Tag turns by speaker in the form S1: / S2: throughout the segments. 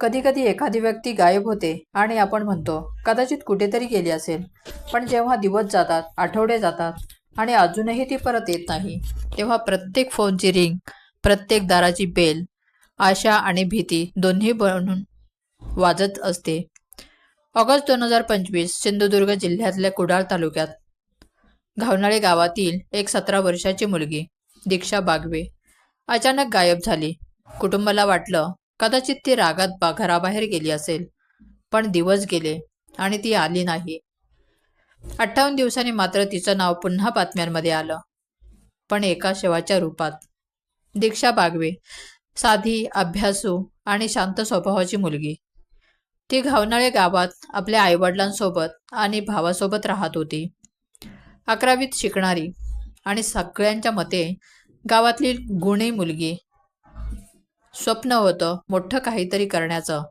S1: कधीकधी एखादी व्यक्ती गायब होते आणि आपण म्हणतो कदाचित कुठेतरी गेली असेल. पण जेव्हा दिवस जातात आठवडे जातात आणि अजूनही ती परत येत नाही तेव्हा प्रत्येक फोनची रिंग प्रत्येक दाराची बेल आशा आणि भीती दोन्ही बनून वाजत असते. ऑगस्ट दोन हजार पंचवीस सिंधुदुर्ग जिल्ह्यातल्या कुडाळ तालुक्यात घावनाळे गावातील एक सतरा वर्षाची मुलगी दीक्षा बागवे अचानक गायब झाली. कुटुंबाला वाटलं कदाचित ती रागात बा घराबाहेर गेली असेल. पण दिवस गेले आणि ती आली नाही. अठ्ठावन्न दिवसांनी मात्र तिचं नाव पुन्हा बातम्यांमध्ये आलं. पण एका शेवाच्या रूपात. दीक्षा बागवे साधी अभ्यासू आणि शांत स्वभावाची मुलगी. ती घावनाळे गावात आपल्या आईवडिलांसोबत आणि भावासोबत राहत होती. अकरावीत शिकणारी आणि सगळ्यांच्या मते गावातली गुणी मुलगी स्वप्न होतं मोठं काहीतरी करण्याचं.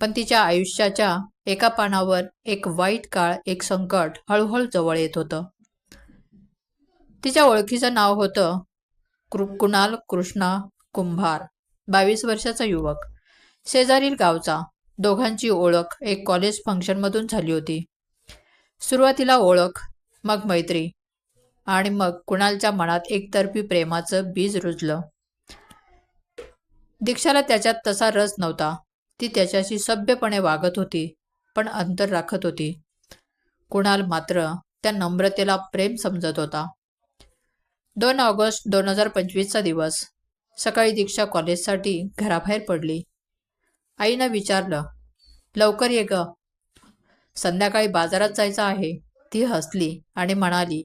S1: पण तिच्या आयुष्याच्या एका पानावर एक वाईट काळ एक संकट हळूहळू जवळ येत होतं. तिच्या ओळखीचं नाव होतं कृ कुणाल कृष्णा कुंभार बावीस वर्षाचा युवक. शेजारील गावचा. दोघांची ओळख एक कॉलेज फंक्शनमधून झाली होती. सुरुवातीला ओळख मग मैत्री आणि मग कुणालच्या मनात एकतर्फी प्रेमाचं बीज रुजलं. दीक्षाला त्याच्यात तसा रस नव्हता. ती त्याच्याशी सभ्यपणे वागत होती पण अंतर राखत होती. कुणाल मात्र त्या नम्रतेला प्रेम समजत होता. दोन ऑगस्ट दोन हजार पंचवीसचा दिवस. सकाळी दीक्षा कॉलेजसाठी घराबाहेर पडली. आईनं विचारलं लवकर ये ग. संध्याकाळी बाजारात जायचं आहे. ती हसली आणि म्हणाली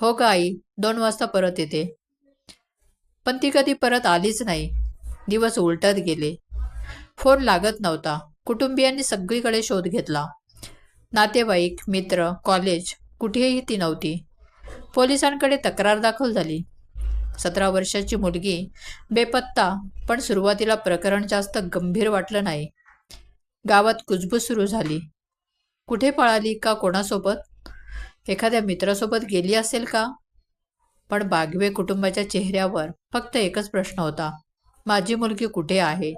S1: हो ग आई दोन वाजता परत येते. पण ती कधी परत आलीच नाही. दिवस उलटत गेले. फोन लागत नव्हता. कुटुंबियांनी सगळीकडे शोध घेतला. नातेवाईक मित्र कॉलेज कुठेही ती नव्हती. पोलिसांकडे तक्रार दाखल झाली. सतरा वर्षाची मुलगी बेपत्ता पण सुरुवातीला प्रकरण जास्त गंभीर वाटलं नाही. गावात कुजबूज सुरू झाली. कुठे पळाली का कोणासोबत? एखाद्या मित्रासोबत गेली असेल का? पण बागवे कुटुंबाच्या चेहऱ्यावर फक्त एकच प्रश्न होता. माझी मुलगी कुठे आहे?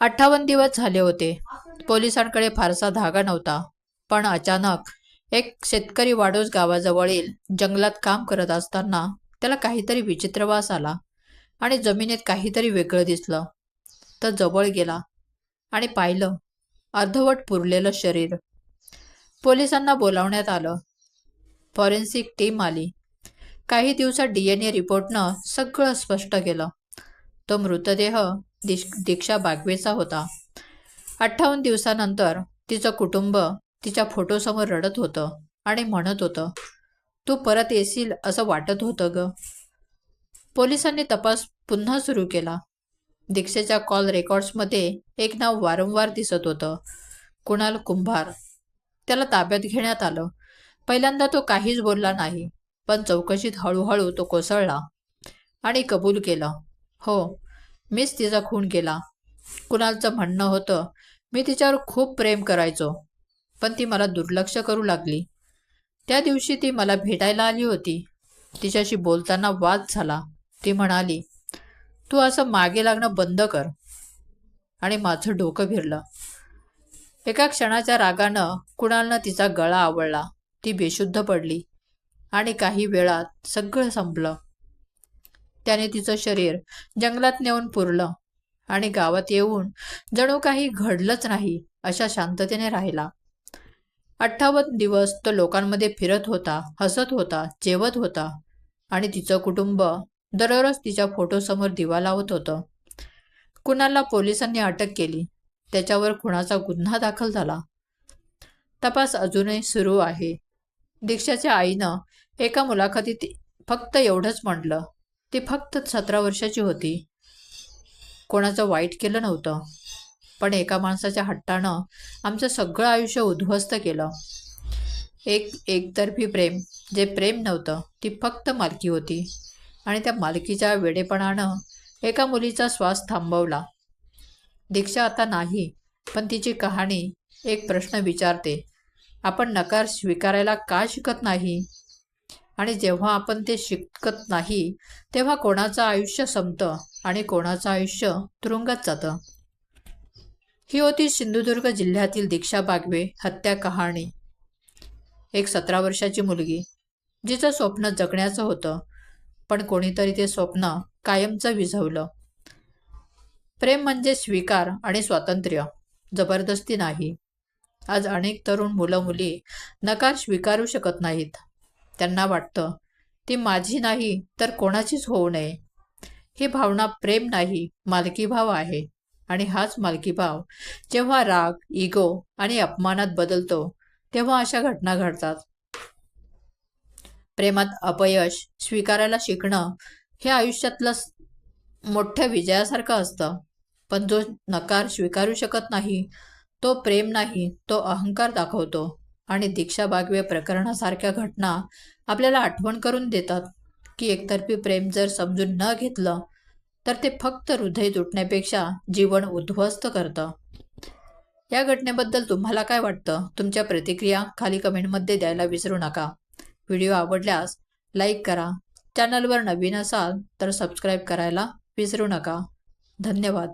S1: अठ्ठावन्न दिवस झाले होते. पोलिसांकडे फारसा धागा नव्हता. पण अचानक एक शेतकरी वाडोस गावाजवळील जंगलात काम करत असताना त्याला काहीतरी विचित्र वास आला आणि जमिनीत काहीतरी वेगळं दिसलं. तर जवळ गेला आणि पाहिलं अर्धवट पुरलेलं शरीर. पोलिसांना बोलावण्यात आलं. फॉरेन्सिक टीम आली. काही दिवसात डी एन ए रिपोर्टनं सगळं स्पष्ट केलं. तो मृतदेह दिश दीक्षा बागवेचा होता. अठ्ठावन्न दिवसानंतर तिचं कुटुंब तिच्या फोटोसमोर रडत होतं आणि म्हणत होतं तू परत येशील असं वाटत होतं ग. पोलिसांनी तपास पुन्हा सुरू केला. दीक्षेच्या कॉल रेकॉर्ड्समध्ये एक नाव वारंवार दिसत होतं कुणाल कुंभार. त्याला ताब्यात घेण्यात आलं. पहिल्यांदा तो काहीच बोलला नाही. पण चौकशीत हळूहळू तो कोसळला आणि कबूल केलं. हो मीच तिचा खून केला. कुणालचं म्हणणं होतं मी तिच्यावर खूप प्रेम करायचो पण ती मला दुर्लक्ष करू लागली. त्या दिवशी ती मला भेटायला आली होती. तिच्याशी बोलताना वाद झाला. ती म्हणाली तू असं मागे लागणं बंद कर. आणि माझं डोकं फिरलं एका क्षणाच्या रागानं कुणालनं तिचा गळा आवळला. ती बेशुद्ध पडली. आणि काही वेळात सगळं संपलं. त्याने तिचं शरीर जंगलात नेऊन पुरलं आणि गावात येऊन जणू काही घडलंच नाही अशा शांततेने राहिला. अठ्ठावन्न दिवस तो लोकांमध्ये फिरत होता हसत होता जेवत होता आणि तिचं कुटुंब दररोज तिच्या फोटोसमोर दिवा लावत होतं. कुणाला पोलिसांनी अटक केली त्याच्यावर खुणाचा गुन्हा दाखल झाला. तपास अजूनही सुरू आहे. दीक्षाच्या आईनं एका मुलाखतीत फक्त एवढंच म्हटलं. ती फक्त सतरा वर्षाची होती. कोणाचं वाईट केलं नव्हतं. पण एका माणसाच्या हट्टानं आमचं सगळं आयुष्य उद्ध्वस्त केलं. एक एकतर्फी प्रेम. जे प्रेम नव्हतं ती फक्त मालकी होती. आणि त्या मालकीच्या वेडेपणानं एका मुलीचा श्वास थांबवला. दीक्षा आता नाही पण तिची कहाणी एक प्रश्न विचारते. आपण नकार स्वीकारायला का शिकत नाही? आणि जेव्हा आपण ते शिकत नाही तेव्हा कोणाचं आयुष्य संपतं आणि कोणाचं आयुष्य तुरुंगात जातं. ही होती सिंधुदुर्ग जिल्ह्यातील दीक्षा बागवे हत्या कहाणी. एक सतरा वर्षाची मुलगी जिचं स्वप्न जगण्याचं होतं पण कोणीतरी ते स्वप्न कायमचं विझवलं. प्रेम म्हणजे स्वीकार आणि स्वातंत्र्य जबरदस्ती नाही. आज अनेक तरुण मुलं मुली नकार स्वीकारू शकत नाहीत. त्यांना वाटतं ती माझी नाही तर कोणाचीच होऊ नये. ही भावना प्रेम नाही मालकीभाव आहे. आणि हाच मालकीभाव जेव्हा राग इगो आणि अपमानात बदलतो तेव्हा अशा घटना घडतात. प्रेमात अपयश स्वीकारायला शिकणं हे आयुष्यातलं मोठ्या विजयासारखं असतं. पण जो नकार स्वीकारू शकत नाही तो प्रेम नाही तो अहंकार दाखवतो. आणि दीक्षा बागवे प्रकरणासारख्या घटना आपल्याला आठवण करून देतात की एकतर्फी प्रेम जर समजून न घेतलं तर ते फक्त हृदय तुटण्यापेक्षा जीवन उद्ध्वस्त करतं. या घटनेबद्दल तुम्हाला काय वाटतं? तुमच्या प्रतिक्रिया खाली कमेंटमध्ये द्यायला विसरू नका. व्हिडिओ आवडल्यास लाईक करा. चॅनलवर नवीन असाल तर सबस्क्राईब करायला विसरू नका. धन्यवाद.